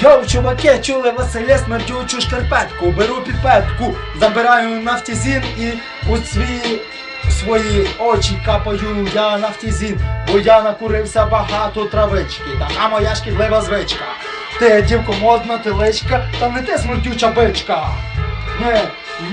Йоу, чуваки, чули Василя смердючу шкарпетку, беру підпетку, забираю нафтізін і у свої, свої очі капаю я нафтізін, бо я накурився багато травички, така моя шкідлива звичка. Ти, дівко, модна теличка, та не ти смердюча бичка. Не,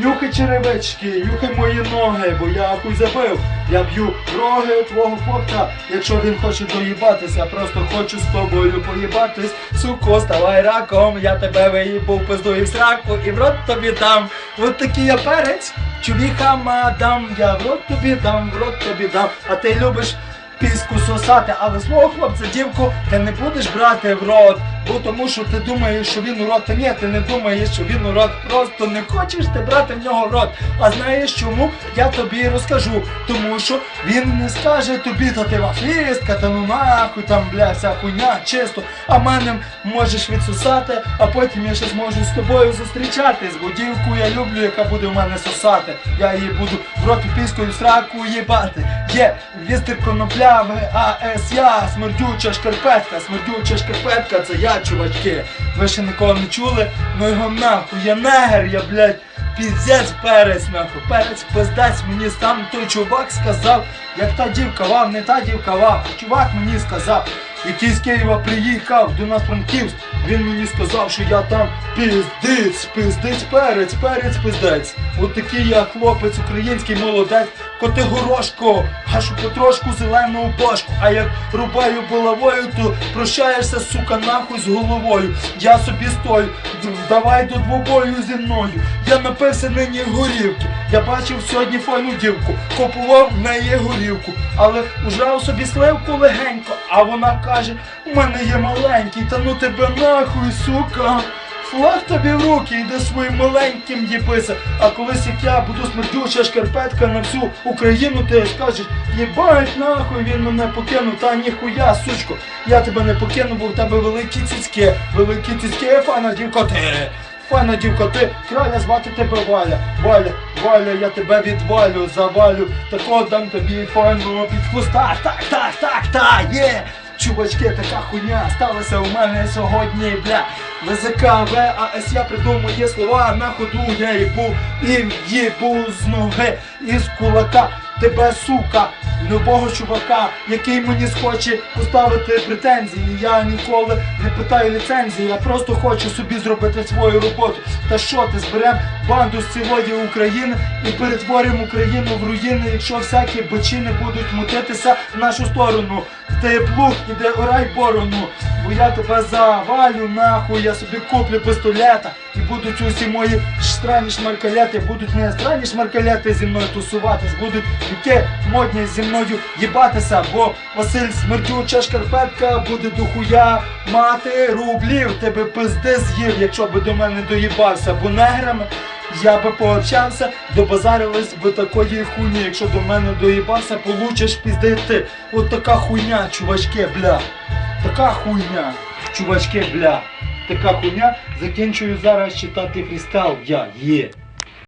нюхай черевички, нюхай мої ноги, бо я хуй забив. Я б'ю роги твого хлопця, якщо він хоче доїбатися, просто хочу з тобою поїбатись. Суко, ставай раком, я тебе виїбу пизду і в сраку, і в рот тобі дам. От такий я перець, чоловіка мадам, я в рот тобі дам, в рот тобі дам, а ти любиш піску сосати, але свого хлопця, дівку, ти не будеш брати в рот, бо тому що ти думаєш, що він у рот, та ні, ти не думаєш, що він у рот, просто не хочеш ти брати в нього в рот. А знаєш чому? Я тобі розкажу. Тому що він не скаже тобі, та ти вафістка, та ну нахуй там, бля, вся хуйня, чисто, а мене можеш відсосати, а потім я ще зможу з тобою зустрічатись, бо дівку я люблю, яка буде в мене сосати. Я її буду в рот піскою в сраку їбати. Є вістер конопля, ВАС, я, смердюча шкарпетка, смердюча шкарпетка, це я, чувачки. Ви ще ніколи не чули? Ну його нахуй, я негер, я, блядь, піздець перець, нахуй. Перець пиздець мені сам той чувак сказав, як та дівка вам, не та дівка вам, чувак мені сказав, який з Києва приїхав до нас Франківськ, він мені сказав, що я там піздець, пиздець, перець, перець, пиздець. От такий я хлопець, український молодець, коти горошко, гашу потрошку зелену бошку. А як рубаю булавою, то прощаєшся, сука, нахуй з головою. Я собі стою, давай до двобою зі мною. Я напився нині горівки. Я бачив сьогодні файну дівку, купував в неї горівку, але ужав собі сливку легенько, а вона каже, у мене є маленький, та ну тебе нахуй, сука. Флаг тобі в руки, йди своїм маленьким їбися. А колись як я буду смердюча шкарпетка на всю Україну, ти скажеш, їбать нахуй він мене покинув, та ніхуя, сучко, я тебе не покину, бо в тебе великі цицьки, великі цицьки, фана дівка ти. Файна дівка, ти краля звати тебе Валя. Валя, Валя, я тебе відвалю, завалю, тако дам тобі файного під хвоста. Так, так, так, так, є. Чувачки, така хуйня сталася у мене сьогодні, бля. ВЗК, ВАС, я придумує слова на ходу, я їбу і їбу з ноги, із кулака. Тебе, сука, любого чувака, який мені схоче поставити претензії. Я ніколи не питаю ліцензії, я просто хочу собі зробити свою роботу. Та що ти зберем банду з цілої України і перетворимо Україну в руїни, якщо всякі бочини будуть мутитися в нашу сторону. Ти плуг іде орай борону, бо я тебе завалю нахуй, я собі куплю пістолета і будуть усі мої странні шмаркалети, будуть не странні шмаркалети зі мною тусуватись, будуть які модні зі мною їбатися, бо Василь смердюча шкарпетка буде до хуя мати рублів, тебе пизди з'їв, якщо би до мене доїбався, бо неграми я би пообщався, добазарились би такої хуйні. Якщо до мене доїбався, получиш піздити. От така хуйня, чувачки, бля. Така хуйня, чувачки, бля. Така хуйня. Закінчую зараз читати фрістайл. Я є.